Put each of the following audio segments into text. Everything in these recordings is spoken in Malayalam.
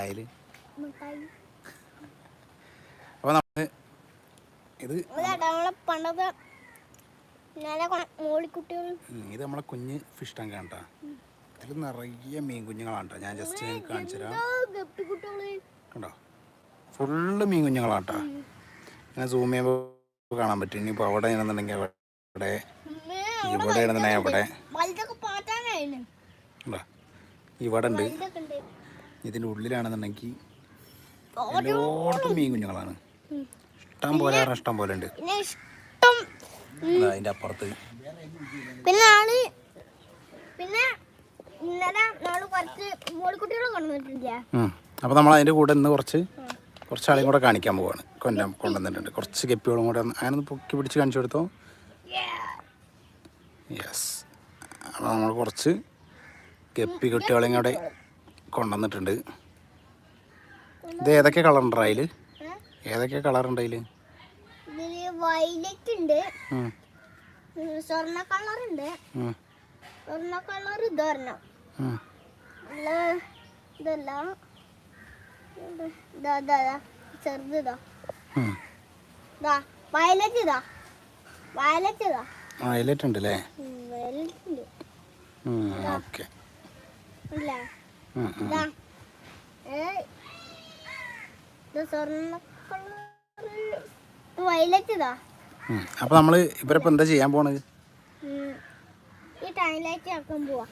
വായൽ അപ്പൊ അപ്പോൾ നമ്മൾ ഇത് അതാ നമ്മളെ ഉം, ഇത് നമ്മളെ കുഞ്ഞ് ഫിഷ് ടാങ്ക് ആണ് ഇതിൽ ഇതിൽ നിറയെ മീൻ കുഞ്ഞുങ്ങളാണ് കേട്ടോ ഞാൻ ജസ്റ്റ് നിങ്ങൾക്ക് കാണിച്ചു തരാം. കണ്ടോ? ഫുള്ള് മീൻ കുഞ്ഞുങ്ങളാണ് കേട്ടോ ഇങ്ങനെ സൂം ചെയ്യുമ്പോൾ കാണാൻ പറ്റും. ഇനിയിപ്പോൾ അവിടെ ഇരുന്നുണ്ടെങ്കിൽ അവിടെ ഇവിടെ ഇരുന്നുണ്ടെങ്കിൽ അവിടെ. കണ്ടോ ഇവിടെ ഉണ്ട്. ഇതിന്റെ ഉള്ളിലാണെന്നുണ്ടെങ്കിൽ എല്ലായിടത്തും മീൻ കുഞ്ഞുങ്ങളാണ്. ഇഷ്ടം പോലെ ഇഷ്ടം പോലെ ഉണ്ട്. അതിന്റെ അപ്പുറത്ത്. പിന്നെ ആൾ പിന്നെ ഇന്നലെ നമ്മൾ കുറച്ച് കൊണ്ടുവന്നിട്ടില്ല? അപ്പോൾ നമ്മൾ അതിന്റെ കൂടെ ഇന്ന് കുറച്ച് കുറച്ച് ആളെയും കൂടെ കാണിക്കാൻ പോവാണ്. കൊല്ലം കൊണ്ടുവന്നിട്ടുണ്ട്. കുറച്ച് ഗപ്പികളും കൂടെ അങ്ങനെ ഒന്ന് പൊക്കി പിടിച്ച് കാണിച്ചു കൊടുത്തോ? യെസ് അപ്പോൾ നമ്മൾ കുറച്ച് കെപ്പി കുട്ടികളെയും കൂടെ കൊണ്ടുവന്നിട്ടുണ്ട്. ഇത് ഏതൊക്കെ കളർ ഉണ്ട് അതിൽ ഏതൊക്കെ കളർ ഉണ്ട് അതിൽ ഇതിൽ വയലറ്റ് ഉണ്ട് സ്വർണ കളർ ഉണ്ട് സ്വർണ ഇതല്ല. ചെറുത് ഇതാ. വയലറ്റ് ഇതാ വയലറ്റ് ഇതാ. വയലറ്റ് ഉണ്ട് അല്ലേ വയലറ്റ് ഉണ്ട്. ഓക്കെ ഇല്ല. ഇതാ. നമ്മൾ ഇവരപ്പോ എന്താ ചെയ്യാൻ പോണത്. ഈ ടൈമിലേക്ക് ആക്കാൻ പോവാ.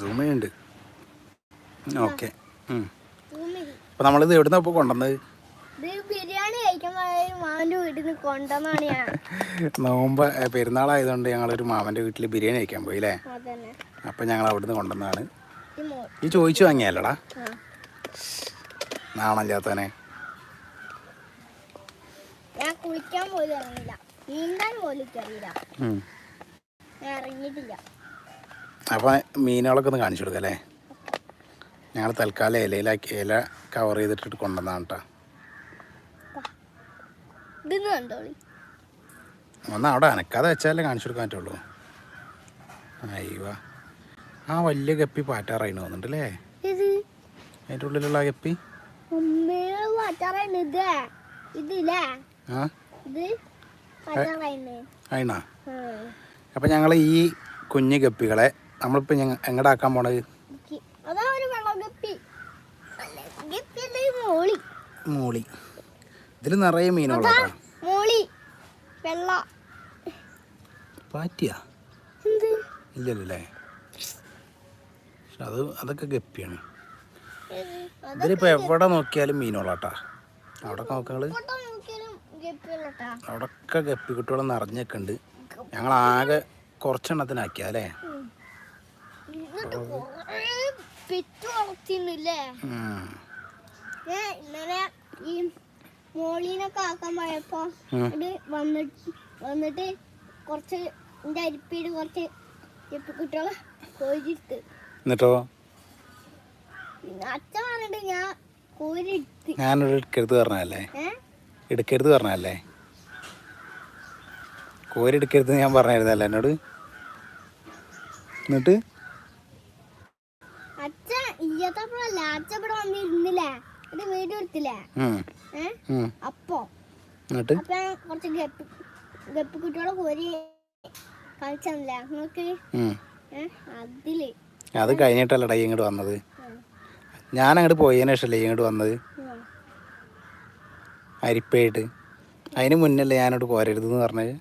സൂം ചെയ്യുന്നുണ്ട് ഓക്കെ. അപ്പൊ നമ്മളിത് എവിടുന്ന ഇപ്പൊ കൊണ്ടുവന്നത്? ബിരിയാണി കഴിക്കാൻ പോയ മാവന്റെ വീട്ടിൽ നിന്ന് കൊണ്ടുവന്നാണ് ഞാൻ. നോമ്പ് പെരുന്നാളായതുകൊണ്ട് ഞങ്ങളൊരു മാമന്റെ വീട്ടിൽ ബിരിയാണി കഴിക്കാൻ പോയി അല്ലേ? അപ്പൊ അപ്പം ഞങ്ങൾ അവിടുന്ന് കൊണ്ടുവന്നാണ് ഈ ചോദിച്ചു വാങ്ങിയല്ലടാ നാണല്ലാത്തവനെ ഞാൻ കുളിക്കാൻ പോലും ഇറങ്ങില്ല. നീന്താൻ പോലും എനിക്കറിയില്ല. ഞാൻ ഇറങ്ങിയിട്ടില്ല. അപ്പോൾ മീനുകളൊക്കെ ഒന്ന് കാണിച്ചു കൊടുക്കല്ലേ ഞങ്ങൾ തൽക്കാലം ഇലയിലാക്കി ഇല കവർ ചെയ്തിട്ടിട്ട് കൊണ്ടുവന്നാണ് കേട്ടോ ഇതെന്ന് കണ്ടോളി. ഒന്ന് അവിടെ അനക്കാതെ വെച്ചാലേ കാണിച്ചു കൊടുക്കാൻ പറ്റുള്ളൂ. അയ്യോ. ആ വലിയ ഗപ്പി പാറ്റാറായിന് അല്ലേ അതിന്റെ ഉള്ളിലുള്ള ഗപ്പി? അയിണാ അപ്പം ഞങ്ങൾ ഈ കുഞ്ഞു ഗപ്പികളെ നമ്മളിപ്പോൾ ഞങ്ങൾ പോണത്? അല്ല ഈ മോളി. മൂളി. ഇതിൽ നിറയെ മീനുകളാണ് പാറ്റിയാ? ഇല്ലല്ലേ പക്ഷെ അത് അതൊക്കെ ഗപ്പിയാണ്. ഇതിലിപ്പോ ഇതിലിപ്പോൾ എവിടെ നോക്കിയാലും മീനുകളാട്ടാ. അവിടെ നോക്കാൾ അവിടൊക്കെ ഗപ്പി കുട്ടികൾ നിറഞ്ഞൊക്കെ ഉണ്ട് ഞങ്ങൾ ആകെ കുറച്ചെണ്ണത്തിനാക്കിയ അല്ലേ എന്നിട്ട് കൊറേ പെറ്റു വളർത്തിന്നില്ലേ? ഉം. ഞാൻ ഇന്നലെ ഈ മോളീനൊക്കെ ആക്കാൻ പോയപ്പോ വന്നിട്ട് വന്നിട്ട് കുറച്ച് എന്റെ അരിപ്പീട് കുറച്ച് കുട്ടികളെ കോരിട്ട് എന്നിട്ടോ? അച്ഛൻ പറഞ്ഞിട്ട് ഞാൻ കോരി എടുത്ത് ഞാനൊരു എടുക്കരുത് പറഞ്ഞല്ലേ എടുക്കരുത് പറഞ്ഞല്ലേ കോരി എടുക്കരുത് ഞാൻ പറഞ്ഞായിരുന്നല്ലേ എന്നോട്? എന്നിട്ട്? അച്ഛൻ ഇയ്യത്തപ്പോഴല്ല അച്ഛൻ ഇവിടെ വന്നിരുന്നില്ലേ? ഇത് വീഡിയോ എടുത്തില്ലേ? അപ്പോ. എന്നിട്ട്? കുറച്ച് ഗപ്പ് ഗപ്പ് കുട്ടികളെ കോരി കളിച്ചല്ലേ നിങ്ങൾക്ക് അതിൽ. അത് കഴിഞ്ഞിട്ടല്ലടാ ഇങ്ങോട്ട് വന്നത്. ഞാൻ അങ്ങോട്ട് പോയതിനു ശേഷമല്ലേ ഇങ്ങോട്ട് വന്നത്. അരിപ്പയായിട്ട്. അതിന് മുന്നല്ലേ ഞാനോട് പോരരുതെന്ന് പറഞ്ഞത്?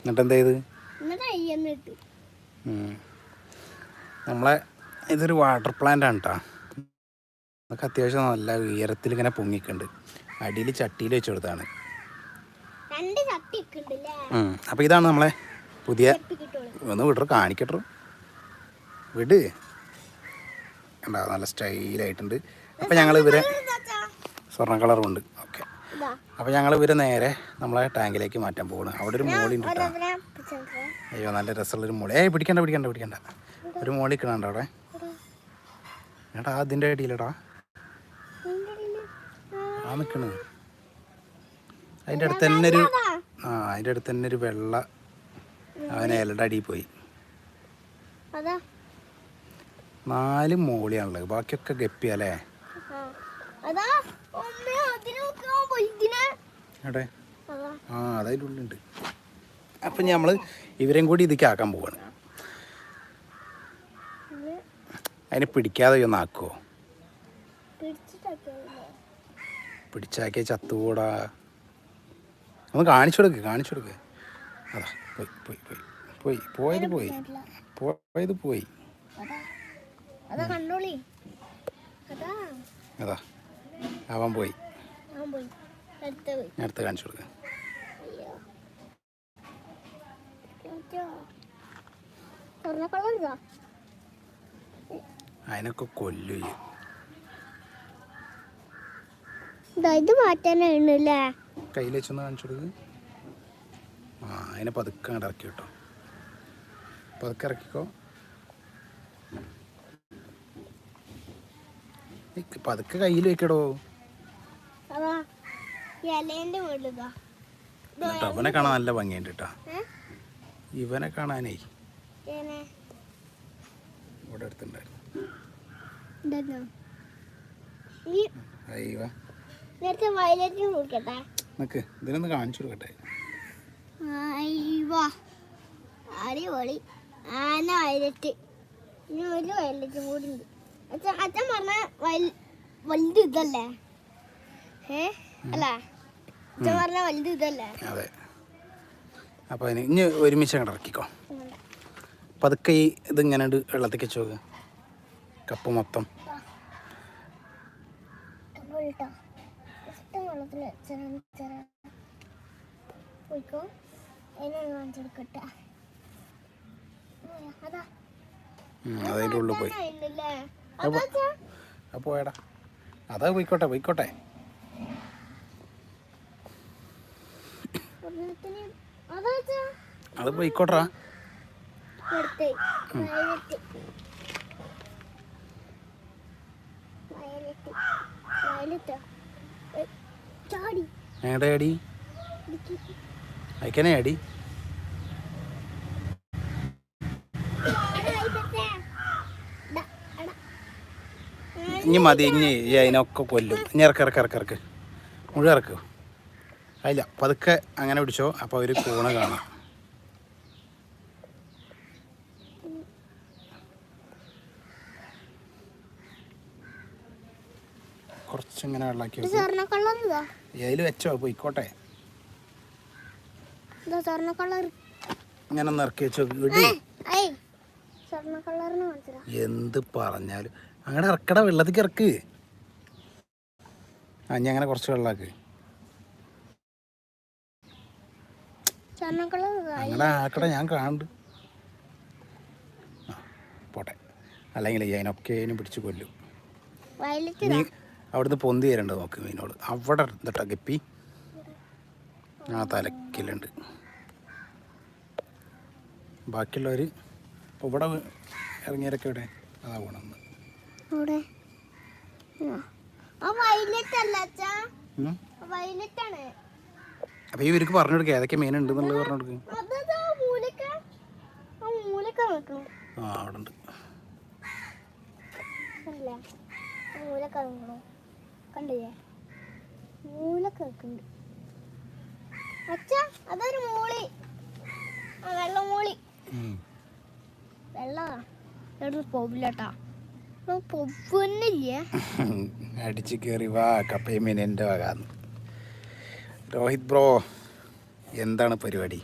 എന്നിട്ട് എന്താ ചെയ്ത്. നമ്മളെ ഇതൊരു വാട്ടർ പ്ലാന്റ് ആണ് കേട്ടോ നമുക്ക് അത്യാവശ്യം നല്ല ഉയരത്തിൽ ഇങ്ങനെ പൊങ്ങിക്കുണ്ട്. അടിയിൽ ചട്ടിയിൽ വെച്ച് കൊടുത്താണ് അപ്പോൾ ഇതാണ് നമ്മളെ പുതിയ ഒന്ന് വിടർ കാണിക്കട്ടു. വിട്. കണ്ടാ നല്ല സ്റ്റൈലായിട്ടുണ്ട്. അപ്പോൾ ഞങ്ങൾ ഇവരെ സ്വർണ കളറും ഉണ്ട്. ഓക്കെ. അപ്പോൾ ഞങ്ങൾ ഇവരെ നേരെ നമ്മളെ ടാങ്കിലേക്ക് മാറ്റാൻ പോകണം അവിടെ ഒരു മോളി ഉണ്ട് കേട്ടോ അയ്യോ നല്ല രസമുള്ളൊരു മോളി. ഏയ് പിടിക്കണ്ട പിടിക്കണ്ട പിടിക്കണ്ട. ഒരു മോളി കിണണ്ട അവിടെ. ഏട്ടാ അതിന്റെ അടിയിലടാ. ആ, നിൽക്കണ് അതിന്റെ അടുത്ത് തന്നെ ഒരു ആ അതിന്റെ അടുത്ത് തന്നെ ഒരു വെള്ള അവനെ ഇലയുടെ അടിയിൽ പോയി. നാല് മോളിയാണുള്ളത്. ബാക്കിയൊക്കെ ഗപ്പിയല്ലേ അതാ ആ അതതിന്റെ ഉള്ളിലുണ്ട്. അപ്പം നമ്മൾ ഇവരെയും കൂടി ഇതിലേക്ക് ആക്കാൻ പോവാണ് അതിനെ പിടിക്കാതെ ഒന്ന് ആക്കുവോ? പിടിച്ചിട്ടൊക്കെയല്ലേ പിടിച്ചാക്കിയ ചത്തുകൂടാ ഒന്ന് കാണിച്ചു കൊടുക്ക് കാണിച്ചു കൊടുക്ക്. അതാ പോയി പോയി പോയി. പോയി പോയത് പോയി. പോയത് പോയി. അതാ അവൻ പോയി. അടുത്ത കാണിച്ചു കൊടുക്കുക അയ്യോ അയ്യോ. സ്വർണ കളർ ഇതാ അതിനൊക്കെ കൊല്ലു. ഇത് മാറ്റാനാണല്ലേ കയ്യിൽ വെച്ചൊന്ന് കാണിച്ചു ആ അതിനെ പതുക്കെ ഇറക്കി കേട്ടോ പതുക്കെ ഇറക്കിക്കോ. പതുക്കെ കയ്യിൽ വെക്കടോ. അവനെ കാണാൻ നല്ല ഭംഗിയുണ്ട് കേട്ടാ. ഇവനെ കാണാനേ. ഇവിടെ അടുത്തുണ്ടായിരുന്നു. ഇതാ ഈ അയ്യോ. നേരത്തെ വയലറ്റ് നോക്കട്ടെ നിക്ക് ഇതിനൊന്ന് കാണിച്ചു കൊടുക്കട്ടെ. അടിപൊളി. ആന വയലറ്റ്. ഇനി ഒരു വയലറ്റ് കൂടി ഉണ്ട്. അച്ഛൻ അച്ഛൻ പറഞ്ഞ വലുത് ഇതല്ലേ? ഏ? അല്ല. അച്ഛൻ പറഞ്ഞ വലുത് ഇതല്ലേ? അതെ. അപ്പോൾ അതിന് ഇനി ഒരുമിച്ച് അങ്ങോട്ട് ഇറക്കിക്കോ. പതുക്കെ ഇത് ഇങ്ങനെ വെള്ളത്തിൽ വെള്ളത്തേക്ക് നോക്ക്. കപ്പ് മൊത്തം. അതിന്റെ ഉള്ളിൽ പോയി. അപ്പോൾ പോയടാ. അതാ പോയിക്കോട്ടെ പോയിക്കോട്ടെ. പോയിക്കോട്ടാ അതാ അത് പോയിക്കോട്ടെടാ എടുത്തേ വയലറ്റ് വയലറ്റ് വയലറ്റ് ചാടി എങ്ങടെ അടി. അയക്കനെ അടി. ഇനി മതി ഇനി അതിനൊക്കെ കൊല്ലും. ഇനി ഇറക്ക് ഇറക്ക് ഇറക്ക് ഇറക്ക്. മുഴുവൻ ഇറക്ക്. അതില്ല പതുക്കെ അങ്ങനെ പിടിച്ചോ. അപ്പോൾ ഒരു കൂണ കാണാം. കുറച്ചിങ്ങനെ വെള്ളാക്കി ഇത് വെക്കും. സ്വർണ കളർ ഇതാ വെച്ചോ? പോയിക്കോട്ടെ. ഇങ്ങനെ നിറക്കി വെച്ചോ. എന്ത് പറഞ്ഞാലും അങ്ങനെ ഇറക്കട വെള്ളത്തിൽ ഇറക്ക്. ആ ഞാൻ അങ്ങനെ കുറച്ച് വെള്ളാക്ക്. അങ്ങനെ ആക്കട ഞാൻ കാണുന്നുണ്ട്. പോട്ടെ. അല്ലെങ്കിൽ അതിനൊക്കെ അതിനും പിടിച്ച് കൊല്ലും. അവിടുന്ന് പൊന്തി തരണ്ട് നോക്ക് മീനോട്. അവിടെ എന്നിട്ടാ ഗപ്പി. ആ തലക്കിലുണ്ട്. ബാക്കിയുള്ളവർ ഇവിടെ ഇറങ്ങിയവരൊക്കെ ഇവിടെ അതാ പോണെന്ന്. അപ്പൊ ഇവർക്ക് പറഞ്ഞു കൊടുക്കുക ഏതൊക്കെ ഉണ്ട് എന്നുള്ളത് പറഞ്ഞു കൊടുക്കുക ആ അവിടെ ഉണ്ട്. കണ്ടില്ലേ? മൂല കേൾക്കുന്നുണ്ട്. അച്ഛാ അതൊരു മൂളി. വെള്ളം മൂളി. ഉം. വെള്ളാ എവിടെ പോവില്ലട്ടാ. അടിച്ച് കയറി വാ കപ്പയും എന്റെ വകാന്ന്. രോഹിത് ബ്രോ എന്താണ് പരിപാടി?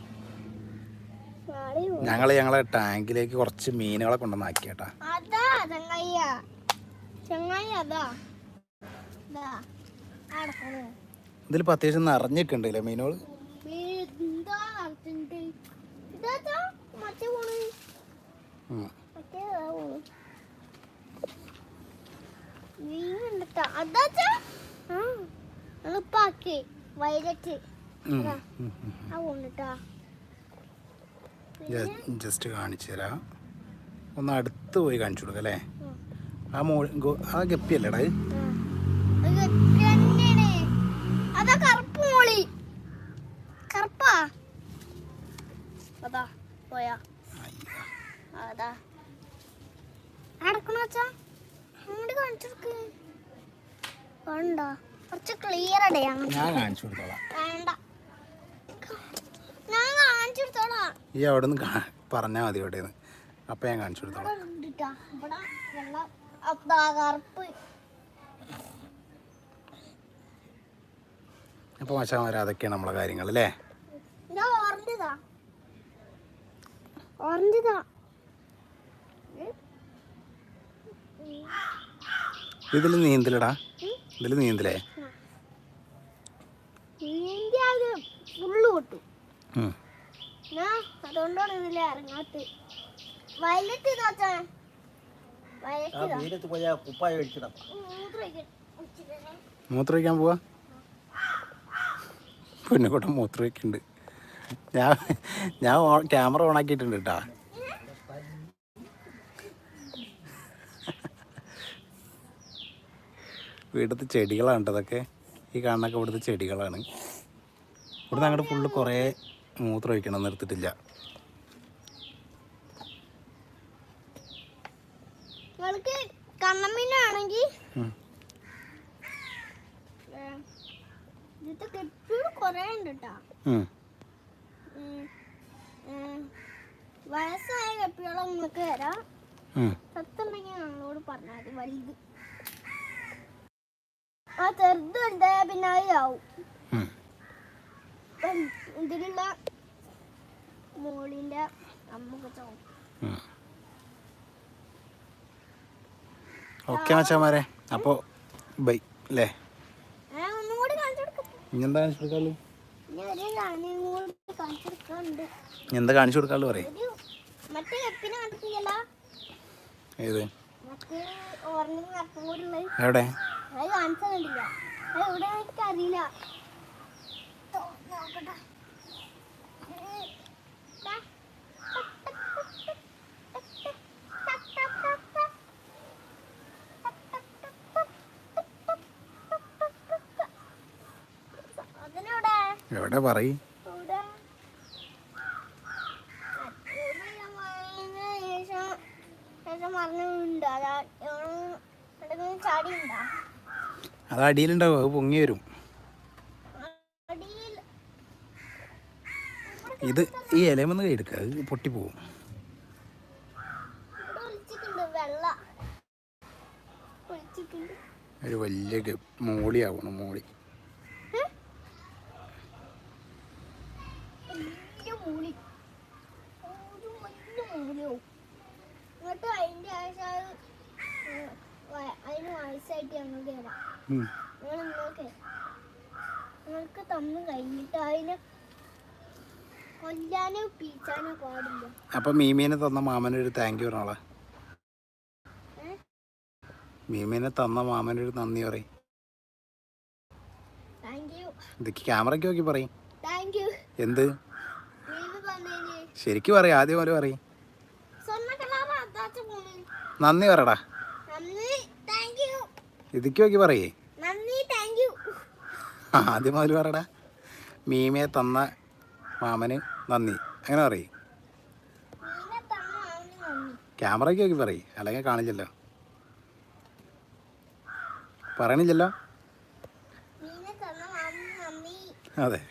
ഞങ്ങൾ ഞങ്ങളെ ടാങ്കിലേക്ക് കുറച്ച് മീനുകളെ കൊണ്ടുവന്നാക്കിയേട്ടാ അതാ ചങ്ങായിയ. ചങ്ങായി അതാ. ഇതാ അടക്കണോ ഇതിൽ ഇപ്പം അത്യാവശ്യം നിറഞ്ഞിട്ടുണ്ടല്ലേ മീനോൾ? എളുപ്പാക്കി ജസ്റ്റ് കാണിച്ചു തരാം. ഒന്ന് അടുത്ത് പോയി കാണിച്ചു കൊടുക്കല്ലേ അല്ലേ? ആ മോ ആ ഗപ്പിയല്ലേടാ? അതാ കറുപ്പ് മോളി. കറുപ്പാ? അതാ പോയാ. അയ്യ. അതാ നടക്കണ വെച്ചാ അങ്ങോട്ട് കാണിച്ചെടുക്ക് കണ്ടോ കുറച്ച് ക്ലിയർ അടയാണ് ഞാൻ? കാണിച്ചു കൊടുത്തോളാം. വേണ്ട. ഞാൻ കാണിച്ചെടുത്തോളാം ഈ അവിടെ നിന്ന് പറഞ്ഞാൽ മതി ഇവിടെ നിന്ന് അപ്പം ഞാൻ കാണിച്ചു കൊടുത്തോളാം. കറുപ്പ്. അപ്പോൾ മച്ചാമാരെ അതൊക്കെയാണ് നമ്മളെ കാര്യങ്ങൾ അല്ലേ? ഇതിൽ നീന്തലടാ. ഇതിൽ നീന്തലേ? അതുകൊണ്ടാണ് ഇതിൽ ഇറങ്ങാത്തത്. വയലറ്റ് വയലറ്റ് കുപ്പായ മൂത്രമൊഴിക്കാൻ ഉച്ചിട്ടേ. പോവാ പൊന്നുകൂട്ടം മൂത്രമൊഴിക്കുന്നുണ്ട് ഞാൻ ഞാൻ ക്യാമറ ഓണാക്കിയിട്ടുണ്ട് കേട്ടാ വീട്ടിലത്തെ ചെടികളാണ് ഇതൊക്കെ. ഈ കാണുന്നൊക്കെ ഇവിടുത്തെ ചെടികളാണ്. ഇവിടുന്ന് അങ്ങോട്ട് ഫുള്ള് കുറേ മൂത്രം ഒഴിക്കണം നിർത്തിട്ടില്ല കണ്ണമ്മീനാണെങ്കിൽ ഉം. ഇത് കെട്ടിയോട് കുറേ ഉണ്ട് കേട്ടോ ഉം. വയസ്സായ തരാം. സത്തുണ്ടെങ്കിൽ പറഞ്ഞാൽ വലുത്. ആ ചെറുതുണ്ട് പിന്നെ അതാവും. ഇതിലുള്ള മോളിന്റെ ഉം. ഓക്കെ മച്ചാമാരെ. അപ്പോൾ ബൈ അല്ലേ ഞാൻ ഒന്നും കൂടി കാണിച്ചു കൊടുക്കും ഇനി എന്താ കാണിച്ചു കൊടുക്കാളു എന്താ കാണിച്ചു കൊടുക്കാളു പറയും. ഏത്? എവിടെ? അറിയില്ല എവിടെ പറയും. അതാ അടിയിലുണ്ടാവും. അത് പൊങ്ങി വരും. ഇത് ഈ ഇലമെന്ന് എടുക്കുക അത് പൊട്ടിപ്പോവും ഒരു വലിയ മോളിയാവണം. മോളി ഏ? വലിയ മൂളി ഒരു വലിയ മൂളിയാവും എന്നിട്ട് അതിന്റെ ആവശ്യം അതിന് വയസ്സായിട്ട് ഞങ്ങൾക്ക് തരാം ഉം. നിങ്ങൾ നോക്കേ നിങ്ങൾക്ക് തന്നു കഴിഞ്ഞിട്ട് അതിനെ കൊല്ലാനോ പീച്ചാനോ പാടില്ല. അപ്പം മീമീനെ തന്ന മാമനൊരു താങ്ക് യു പറഞ്ഞോളെ? മീമീനെ തന്ന മാമനൊരു നന്ദി പറയും. ഇതൊക്കെ ക്യാമറയ്ക്ക് നോക്കി പറയും. എന്ത്? ശരിക്കും പറയും ആദ്യം പോലെ പറയും. നന്ദി പറടാ ഇതിക്ക് നോക്കി പറയേ. ആദ്യം മുതൽ പറയടാ. മീമയെ തന്ന മാമന് നന്ദി. അങ്ങനെ പറയും. ക്യാമറയ്ക്ക് നോക്കി പറയും. അല്ലെങ്കിൽ കാണില്ലല്ലോ. പറയണില്ലല്ലോ? അതെ.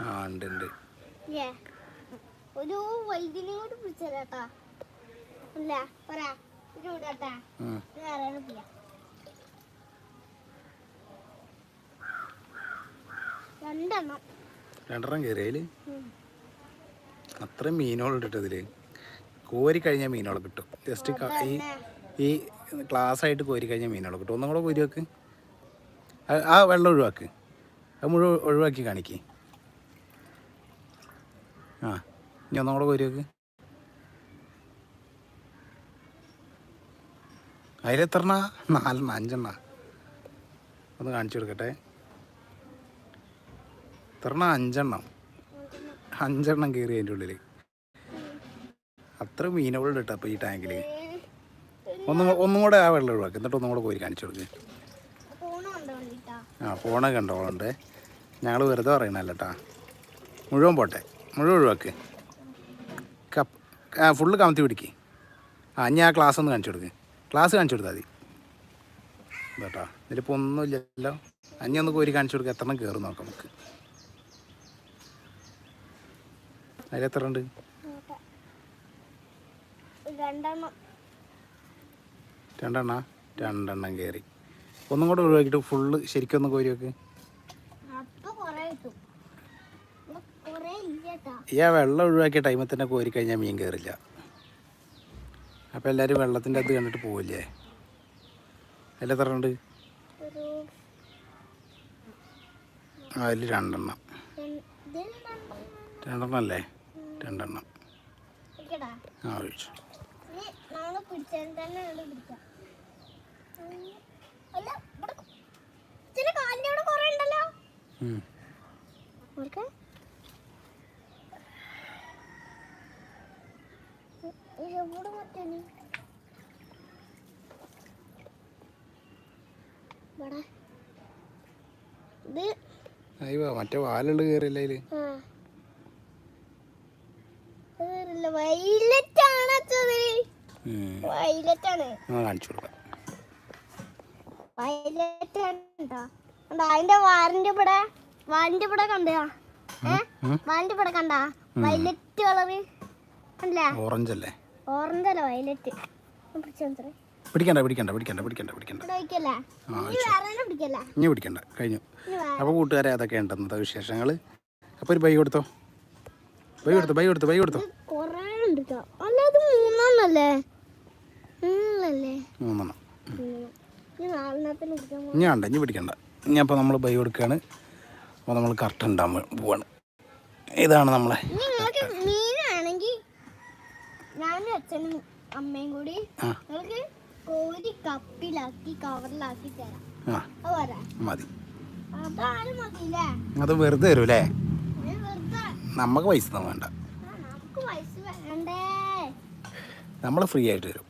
ആ ഉണ്ട് ഉണ്ട്. ഒരു വൈദ്യുതി കൂടി ഇല്ല പറ. ഇത് വിടട്ടാ. ഉം. ഇത് ആരാണ് പിടിക്കുക രണ്ടെണ്ണം. രണ്ടെണ്ണം കയറിയതിൽ ഉം. അത്രയും മീനുകളുണ്ട് കേട്ടോ കോരി കഴിഞ്ഞ മീനുകൾ കിട്ടും. ജസ്റ്റ് ഈ ഈ ക്ലാസ് ആയിട്ട് കോരി കഴിഞ്ഞ മീനുകൾ കിട്ടും. ഒന്നും കൂടെ കോരി വെക്ക്. ആ- ആ വെള്ളം ഒഴിവാക്ക്. അത് മുഴുവൻ ഒഴിവാക്കി കാണിക്കേ. ആ. ഇനി ഒന്നും കൂടെ കോരി വെക്ക് അതിലെത്രണ്ണ നാലെണ്ണ അഞ്ചെണ്ണ ഒന്ന് കാണിച്ചു കൊടുക്കട്ടെ. എത്രണ്ണ അഞ്ചെണ്ണം അഞ്ചെണ്ണം കയറി അതിന്റെ ഉള്ളിൽ അത്ര മീനുകളുണ്ട് കേട്ടോ അപ്പോൾ ഈ ടാങ്കിൽ ഒന്നും ഒന്നും കൂടെ ആ വെള്ളം ഒഴിവാക്കി. എന്നിട്ട് ഒന്നും കൂടെ കോരി കാണിച്ചു കൊടുക്കുക ആ ഫോണൊക്കെ ആ ഉണ്ട്. കണ്ടോളുണ്ട് ഞങ്ങൾ വെറുതെ പറയണല്ലോ കേട്ടാ. മുഴുവൻ പോട്ടെ. മുഴുവൻ ഒഴിവാക്ക്. ഫുള്ള് കമത്തി പിടിക്ക്. ആ ഞാൻ ആ ക്ലാസ് ഒന്ന് കാണിച്ചു കൊടുക്ക്. ക്ലാസ് കാണിച്ചു കൊടുത്താൽ മതി. കേട്ടോ ഇതിലിപ്പോൾ ഒന്നുമില്ലല്ലോ. അഞ്ഞ ഒന്ന് കോരി കാണിച്ചു കൊടുക്കുക എത്ര കയറും നോക്കാം നമുക്ക്. അതിലെത്ര ഉണ്ട്? രണ്ടെണ്ണം. രണ്ടെണ്ണ? രണ്ടെണ്ണം കയറി ഒന്നും കൂടെ ഒഴിവാക്കിയിട്ട് ഫുള്ള് ശരിക്കും ഒന്ന് കോരി വെക്ക് അപ്പൊ കൊറേ കിട്ടും ഇവിടെ കൊറേ ഇല്ലട്ടാ ഈ ആ വെള്ളം ഒഴിവാക്കിയ ടൈമിൽ തന്നെ കോരി കഴിഞ്ഞാൽ മീൻ കയറില്ല അപ്പോൾ എല്ലാവരും വെള്ളത്തിന്റെ അത് കണ്ടിട്ട് പോവില്ലേ? എത്ര ഉണ്ട് അതിൽ രണ്ടെണ്ണം. രണ്ടെണ്ണം. അല്ലേ? രണ്ടെണ്ണം. ആ ഒഴിച്ചു. അവിടെ കൊറേ ഉണ്ടല്ലോ ഉം. ഓർക്കെ എവിടെ മറ്റേ അയ്യോ മറ്റേ വാലുള്ള കേറില്ല. വൈലറ്റ് വൈലറ്റ് കണ്ടോ? അതിന്റെ വാറിന്റെ ഇവിടെ വാലിന്റെ ഇവിടെ കണ്ടാ? വാലിന്റെ ഇവിടെ കണ്ടാ? Violet colour. കണ്ടില്ലേ? ഓറഞ്ച് അല്ലേ? ഓറഞ്ച് അല്ല വയലറ്റ് പിടിച്ചോത്രേ പിടിക്കണ്ട ഇനി കഴിഞ്ഞു. അപ്പോൾ കൂട്ടുകാരെ അതൊക്കെ ഉണ്ടെന്നത് വിശേഷങ്ങൾ അപ്പോൾ ഒരു ബൈ കൊടുത്തോ? ബൈ കൊടുത്തോ ബൈ കൊടുത്തോ ബൈ കൊടുത്തോ? മൂന്നെണ്ണം. ഇനി പിടിക്കണ്ട. ഇനി അപ്പോൾ നമ്മൾ ബൈ കൊടുക്കുകയാണ് അപ്പോൾ നമ്മൾ കറക്റ്റ് ഉണ്ടാകുമ്പോൾ പോവാണ്. ഇതാണ് നമ്മളെ ഞാനും അച്ഛനും അമ്മയും കൂടി നിങ്ങൾക്ക് കോരി കപ്പിലാക്കി കവറിലാക്കി തരാം. മതി. അത് വെറുതെ തരും അല്ലേ നമുക്ക് പൈസ ഒന്നും വേണ്ട. നമ്മൾ ഫ്രീ ആയിട്ട് തരും.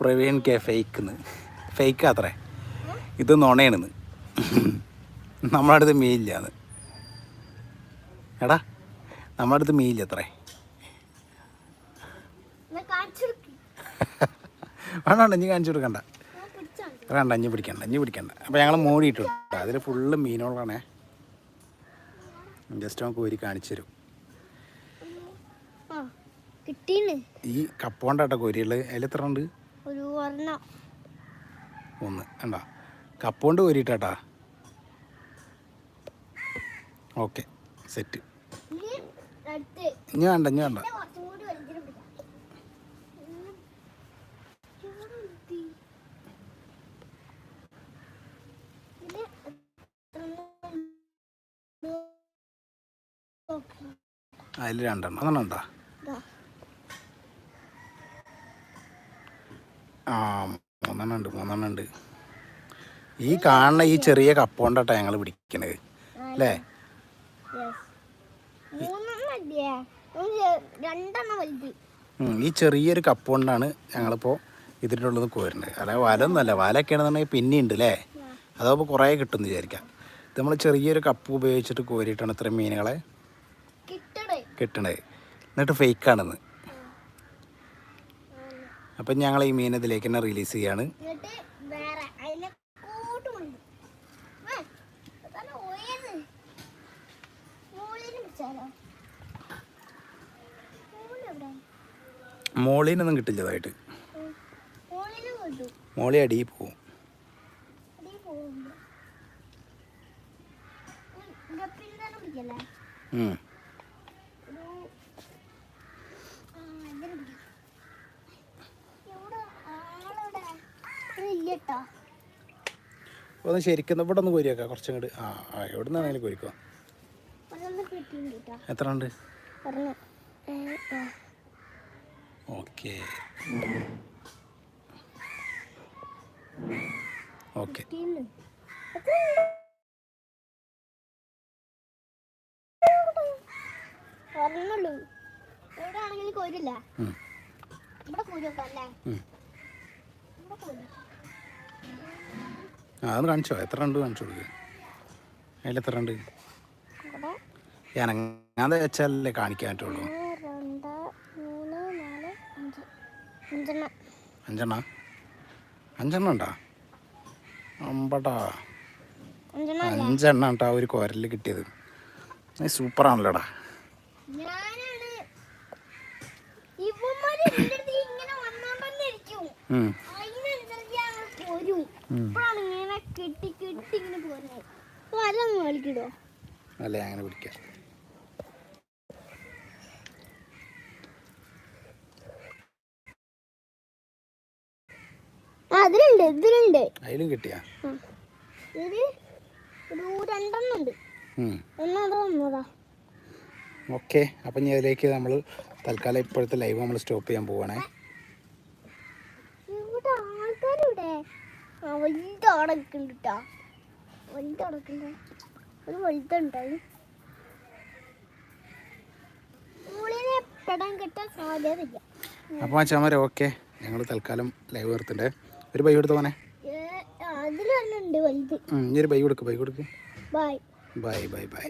പ്രവീൺ കെ ഫേക്ക് ഫേക്ക് അത്രേ ഇത് നുണയാണെന്ന്. നമ്മളടുത്ത് അടുത്ത് മീനില്ലാന്ന് എടാ നമ്മളടുത്ത് മീനില്ല അത്രേ. വേണ്ട വേണ്ട ഇനി കാണിച്ചു കൊടുക്കണ്ട. വേണ്ട ഇനി പിടിക്കണ്ട ഇനി പിടിക്കണ്ട. അപ്പോൾ ഞങ്ങൾ മൂടിയിട്ടുണ്ട് അതിൽ ഫുള്ള് മീനുകളാണേ. ജസ്റ്റ് നമുക്ക് കോരി കാണിച്ചു തരും. ഈ കപ്പോണ്ടാട്ടോ കോരികൾ അതിൽ എത്ര ഉണ്ട് ഒരു ഒന്ന് വേണ്ട കപ്പോണ്ട് കോരിട്ടാ ഓക്കെ സെറ്റ്. ഇനി വേണ്ട ഇനി വേണ്ട ഇതിനെ കുറച്ചും കൂടി വലുതിന് പിടിക്കാം ഉം. ഇവിടെ എത്തി. ഇത് എത്രണ്ണം? ഓക്കേ. അതിൽ രണ്ടെണ്ണം. അതെണ്ണം ഉണ്ടോ. ആ മൂന്നെണ്ണം ഉണ്ട് മൂന്നെണ്ണം ഉണ്ട്. ഈ കാണുന്ന ഈ ചെറിയ കപ്പോണ്ടാട്ടാ ഞങ്ങൾ പിടിക്കണത് അല്ലേ? ഈ ചെറിയൊരു കപ്പോണ്ടാണ് ഞങ്ങളിപ്പോൾ ഇതിന്റെ ഉള്ളത് കോരുന്നത്. അല്ല വലൊന്നുമല്ല പിന്നെ പിന്നെയുണ്ട് അല്ലേ? അതാകുമ്പോൾ കുറേ കിട്ടുമെന്ന് വിചാരിക്കാം. ഇത് നമ്മൾ ചെറിയൊരു കപ്പ് ഉപയോഗിച്ചിട്ട് കോരിയിട്ടാണ് ഇത്രയും മീനുകളെ. കിട്ടണത്. എന്നിട്ട് ഫേക്കാണെന്ന്. അപ്പം ഞങ്ങൾ ഈ മീൻ ഇതിലേക്ക് തന്നെ റിലീസ് ചെയ്യാണ്. മോളിനൊന്നും കിട്ടില്ലതായിട്ട് മോളി അടിയിൽ പോവും. ഉം mm. ഉം. ഒരു ആ ഇതിന് പിടിക്കാം എവിടെ ആളെവിടെ ഇവിടെ ഇല്ലട്ടോ ഒന്ന് ശരിക്കും ഇവിടെ ഒന്ന് കോരിയാക്കാം കുറച്ചും കൂടി ആ ആ എവിടെ നിന്നാണെങ്കിലും കോരിക്കോ. ഒരെണ്ണം കിട്ടിയിട്ടുണ്ട് കേട്ടോ എത്ര ഉണ്ട്. ഓക്കെ. ഓക്കെ. കിട്ടിയില്ല. ഒരെണ്ണുള്ളൂ. ഇവിടെ ആണെങ്കിൽ കോരില്ല അല്ലേ ഇവിടെ കൂര്. അതൊന്ന് കാണിച്ചോ? എത്ര ഉണ്ട് കാണിച്ചു കൊടുക്കുക അതിൽ എത്ര ഉണ്ട് ഇവിടെ അനങ്ങാതെ വെച്ചാലല്ലേ കാണിക്കാൻ പറ്റുള്ളൂ. അഞ്ചെണ്ണ? രണ്ട് അഞ്ചെണ്ണം ഉണ്ടാ? അമ്പടാ. അഞ്ചെണ്ണ ഉണ്ടാ ഒരു കുരൽ കിട്ടിയത്. സൂപ്പറാണല്ലോടാ ഇങ്ങനെ വന്നോണ്ടെന്നിരിക്കും ഉം. അതിനനുസരിച്ച് ഞങ്ങൾ പോരും ഉം. ഇപ്പോഴാണ് ഇങ്ങനെ കെട്ടി കെട്ടി ഇങ്ങനെ പോരുന്നത്. വലൊന്ന് കളിക്കിടോ അല്ലേ അങ്ങനെ പിടിക്കാം. അതിലുണ്ട് ഇതിലുണ്ട് അതിലും കിട്ടിയാ. ഇത് ഓക്കെ അപ്പം ഇനി അതിലേക്ക് നമ്മൾ തൽക്കാലം ഇപ്പോഴത്തെ ലൈവ് നമ്മൾ സ്റ്റോപ്പ് ചെയ്യാൻ പോവാണേ ഇവിടെ ആൾക്കാരിവിടെ ആ വലുത് കേട്ടോ വലുത് അവിടെ നിൽക്കുന്നുണ്ട്. ഒരു വലുതുണ്ടായി ഉള്ളിനെ പെടാൻ കിട്ടാൻ സാധ്യതയില്ല. അപ്പോൾ അച്ഛന്മാരെ ഓക്കെ. ഞങ്ങൾ തൽക്കാലം ലൈവ് നിർത്തണ്ടേ. ഒരു ബൈ കൊടുത്ത് പോനെ വലുത്. ഒരു ബൈ കൊടുക്ക് ബൈ കൊടുക്ക്. ബൈ. Bye bye bye.